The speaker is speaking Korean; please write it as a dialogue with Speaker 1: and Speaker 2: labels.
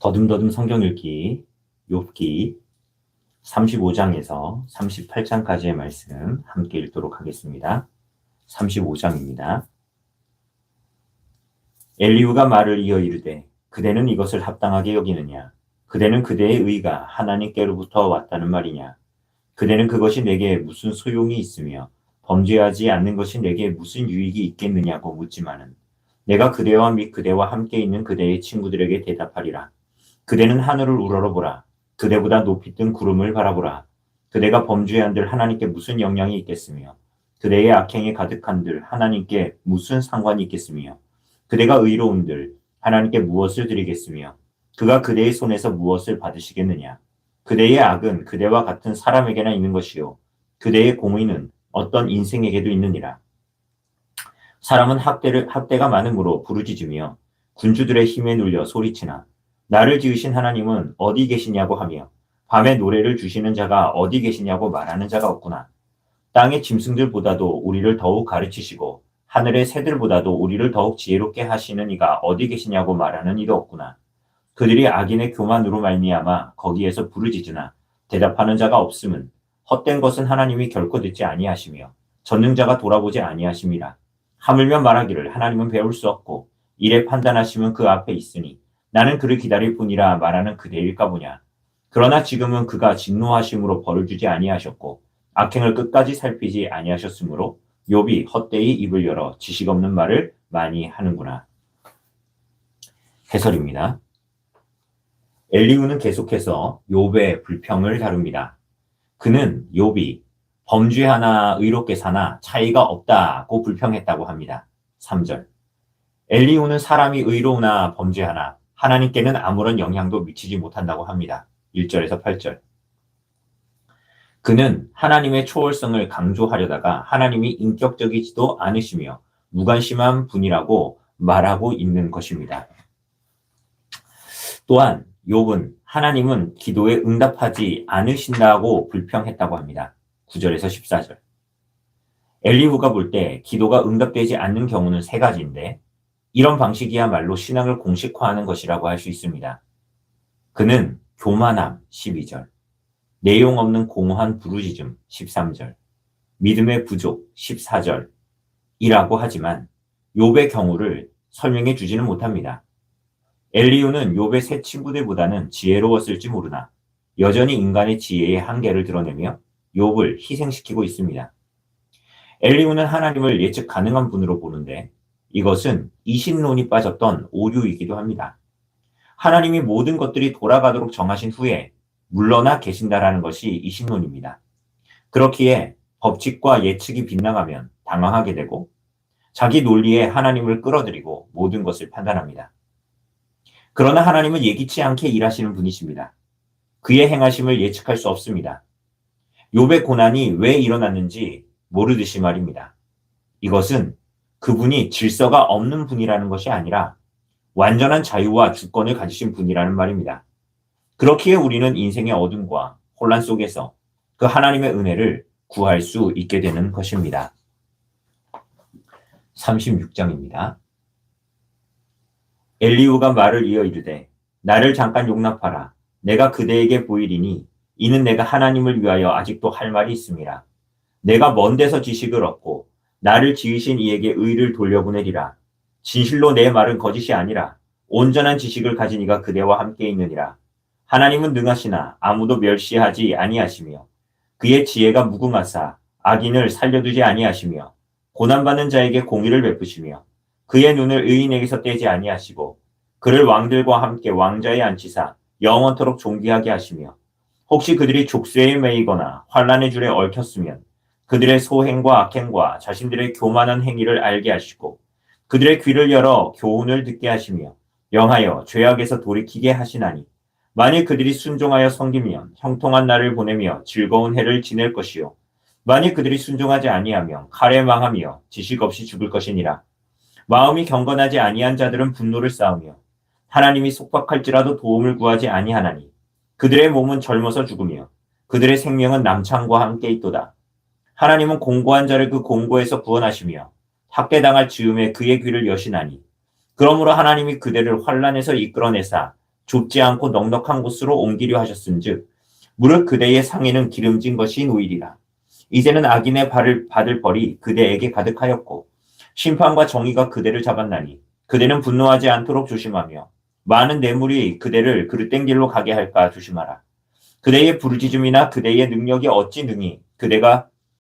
Speaker 1: 더듬더듬 성경 읽기 욥기 35장에서 38장까지의 말씀 함께 읽도록 하겠습니다. 35장입니다. 엘리후가 말을 이어 이르되 그대는 이것을 합당하게 여기느냐 그대는 그대의 의가 하나님께로부터 왔다는 말이냐 그대는 그것이 내게 무슨 소용이 있으며 범죄하지 않는 것이 내게 무슨 유익이 있겠느냐고 묻지만은 내가 그대와 및 그대와 함께 있는 그대의 친구들에게 대답하리라 그대는 하늘을 우러러보라. 그대보다 높이 뜬 구름을 바라보라. 그대가 범죄한들 하나님께 무슨 영향이 있겠으며 그대의 악행에 가득한들 하나님께 무슨 상관이 있겠으며 그대가 의로운들 하나님께 무엇을 드리겠으며 그가 그대의 손에서 무엇을 받으시겠느냐? 그대의 악은 그대와 같은 사람에게나 있는 것이요. 그대의 공의는 어떤 인생에게도 있느니라. 사람은 학대를 학대가 많음으로 부르짖으며 군주들의 힘에 눌려 소리치나 나를 지으신 하나님은 어디 계시냐고 하며 밤에 노래를 주시는 자가 어디 계시냐고 말하는 자가 없구나 땅의 짐승들보다도 우리를 더욱 가르치시고 하늘의 새들보다도 우리를 더욱 지혜롭게 하시는 이가 어디 계시냐고 말하는 이도 없구나. 그들이 악인의 교만으로 말미암아 거기에서 부르짖으나 대답하는 자가 없음은 헛된 것은 하나님이 결코 듣지 아니하시며 전능자가 돌아보지 아니하심이라. 하물며 말하기를 하나님은 배울 수 없고 이래 판단하시면 그 앞에 있으니 나는 그를 기다릴 뿐이라 말하는 그대일까 보냐. 그러나 지금은 그가 진노하심으로 벌을 주지 아니하셨고 악행을 끝까지 살피지 아니하셨으므로 욥이 헛되이 입을 열어 지식 없는 말을 많이 하는구나. 해설입니다. 엘리우는 계속해서 욥의 불평을 다룹니다. 그는 욥이 범죄 하나 의롭게 사나 차이가 없다고 불평했다고 합니다. 3절. 엘리우는 사람이 의로우나 범죄하나 하나님께는 아무런 영향도 미치지 못한다고 합니다. 1절에서 8절. 그는 하나님의 초월성을 강조하려다가 하나님이 인격적이지도 않으시며 무관심한 분이라고 말하고 있는 것입니다. 또한 욥은 하나님은 기도에 응답하지 않으신다고 불평했다고 합니다. 9절에서 14절. 엘리후가 볼 때 기도가 응답되지 않는 경우는 세 가지인데 이런 방식이야말로 신앙을 공식화하는 것이라고 할 수 있습니다. 그는 교만함 12절, 내용 없는 공허한 부르짖음 13절, 믿음의 부족 14절 이라고 하지만 욥의 경우를 설명해 주지는 못합니다. 엘리우는 욥의 새 친구들보다는 지혜로웠을지 모르나 여전히 인간의 지혜의 한계를 드러내며 욥을 희생시키고 있습니다. 엘리우는 하나님을 예측 가능한 분으로 보는데 이것은 이신론이 빠졌던 오류이기도 합니다. 하나님이 모든 것들이 돌아가도록 정하신 후에 물러나 계신다라는 것이 이신론입니다. 그렇기에 법칙과 예측이 빗나가면 당황하게 되고 자기 논리에 하나님을 끌어들이고 모든 것을 판단합니다. 그러나 하나님은 예기치 않게 일하시는 분이십니다. 그의 행하심을 예측할 수 없습니다. 욥의 고난이 왜 일어났는지 모르듯이 말입니다. 이것은 그분이 질서가 없는 분이라는 것이 아니라 완전한 자유와 주권을 가지신 분이라는 말입니다. 그렇기에 우리는 인생의 어둠과 혼란 속에서 그 하나님의 은혜를 구할 수 있게 되는 것입니다. 36장입니다. 엘리우가 말을 이어 이르되 나를 잠깐 용납하라. 내가 그대에게 보이리니 이는 내가 하나님을 위하여 아직도 할 말이 있습니다. 내가 먼 데서 지식을 얻고 나를 지으신 이에게 의를 돌려보내리라. 진실로 내 말은 거짓이 아니라 온전한 지식을 가진 이가 그대와 함께 있느니라. 하나님은 능하시나 아무도 멸시하지 아니하시며 그의 지혜가 무궁하사 악인을 살려두지 아니하시며 고난받는 자에게 공의를 베푸시며 그의 눈을 의인에게서 떼지 아니하시고 그를 왕들과 함께 왕자에 앉히사 영원토록 존귀하게 하시며 혹시 그들이 족쇄에 매이거나 환란의 줄에 얽혔으면 그들의 소행과 악행과 자신들의 교만한 행위를 알게 하시고 그들의 귀를 열어 교훈을 듣게 하시며 영하여 죄악에서 돌이키게 하시나니 만일 그들이 순종하여 섬기면 형통한 날을 보내며 즐거운 해를 지낼 것이요. 만일 그들이 순종하지 아니하면 칼에 망하며 지식 없이 죽을 것이니라. 마음이 경건하지 아니한 자들은 분노를 쌓으며 하나님이 속박할지라도 도움을 구하지 아니하나니 그들의 몸은 젊어서 죽으며 그들의 생명은 남창과 함께 있도다 하나님은 공고한 자를 그 공고에서 구원하시며 학대당할 즈음에 그의 귀를 여시나니 그러므로 하나님이 그대를 환란에서 이끌어내사 좁지 않고 넉넉한 곳으로 옮기려 하셨은즉 무릇 그대의 상에는 기름진 것이 놓이리라. 이제는 악인의 발을 받을 벌이 그대에게 가득하였고 심판과 정의가 그대를 잡았나니 그대는 분노하지 않도록 조심하며 많은 뇌물이 그대를 그릇된 길로 가게 할까 조심하라. 그대의 부르짖음이나 그대의 능력이 어찌 능히 그대가